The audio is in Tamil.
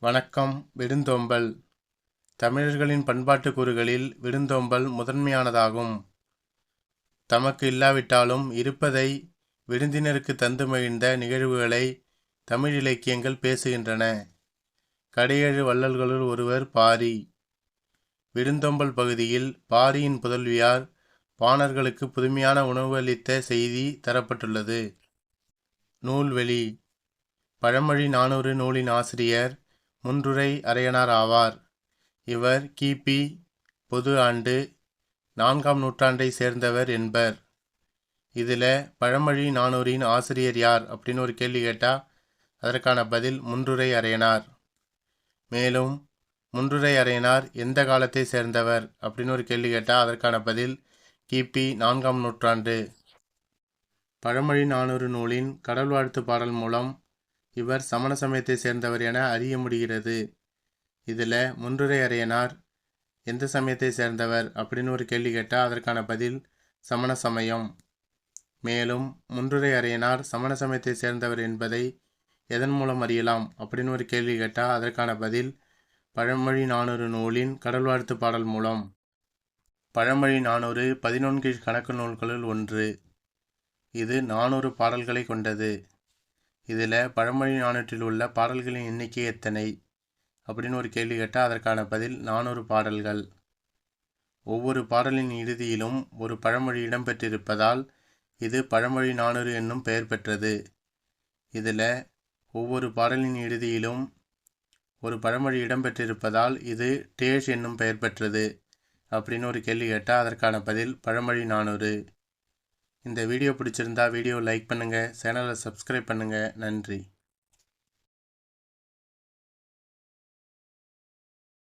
வணக்கம் விருந்தோம்பல். தமிழர்களின் பண்பாட்டு கூறுகளில் விருந்தோம்பல் முதன்மையானதாகும். தமக்கு இல்லாவிட்டாலும் இருப்பதை விருந்தினருக்கு தந்து மகிழ்ந்த நிகழ்வுகளை தமிழ் இலக்கியங்கள் பேசுகின்றன. கடையேழு வள்ளல்களுள் ஒருவர் பாரி. விருந்தோம்பல் பகுதியில் பாரியின் புதல்வியார் பாணர்களுக்கு புதுமையான உணவு அளித்த செய்தி தரப்பட்டுள்ளது. நூல்வெளி. பழமொழி நானூறு நூலின் ஆசிரியர் முன்றுரை அரையனார் ஆவார். இவர் கிபி பொது ஆண்டு நான்காம் நூற்றாண்டை சேர்ந்தவர் என்பர். இதில் பழமொழி நானூரின் ஆசிரியர் யார் அப்படின்னு ஒரு கேள்வி கேட்டால் அதற்கான பதில் முன்றுரை அறையனார் மேலும் முன்றுரை அரையனார் எந்த காலத்தை சேர்ந்தவர் அப்படின்னு ஒரு கேள்வி கேட்டால் அதற்கான பதில் கிபி நான்காம் நூற்றாண்டு. பழமொழி நானூறு நூலின் கடல் வாழ்த்து பாடல் மூலம் இவர் சமண சமயத்தை சேர்ந்தவர் என அறிய முடிகிறது. இதில் முன்றுரை அறையனார் எந்த சமயத்தை சேர்ந்தவர்? அப்படின்னு ஒரு கேள்வி கேட்டால் அதற்கான பதில் சமண சமயம். மேலும் முன்றுரை அறையனார் சமண சமயத்தை சேர்ந்தவர் என்பதை எதன் மூலம் அறியலாம்? அப்படின்னு ஒரு கேள்வி கேட்டால் அதற்கான பதில் பழமொழி நானூறு நூலின் கடல் வாழ்த்து பாடல் மூலம். பழமொழி நானூறு பதினொன்று கணக்கு நூல்களுள் ஒன்று. இது நானூறு பாடல்களை கொண்டது. இதில் பழமொழி நானூற்றில் உள்ள பாடல்களின் எண்ணிக்கை எத்தனை? அப்படின்னு ஒரு கேள்வி கேட்டால் அதற்கான பதில் நானூறு பாடல்கள். ஒவ்வொரு பாடலின் இறுதியிலும் ஒரு பழமொழி இடம்பெற்றிருப்பதால் இது பழமொழி நானூறு என்னும் பெயர் பெற்றது. இதில் ஒவ்வொரு பாடலின் இறுதியிலும் ஒரு பழமொழி இடம்பெற்றிருப்பதால் இது டேஷ் என்னும் பெயர் பெற்றது. அப்படின்னு ஒரு கேள்வி கேட்டால் அதற்கான பதில் பழமொழி நானூறு. இந்த வீடியோ பிடிச்சிருந்தா வீடியோ லைக் பண்ணுங்கள் சேனலை சப்ஸ்கிரைப் பண்ணுங்கள் நன்றி.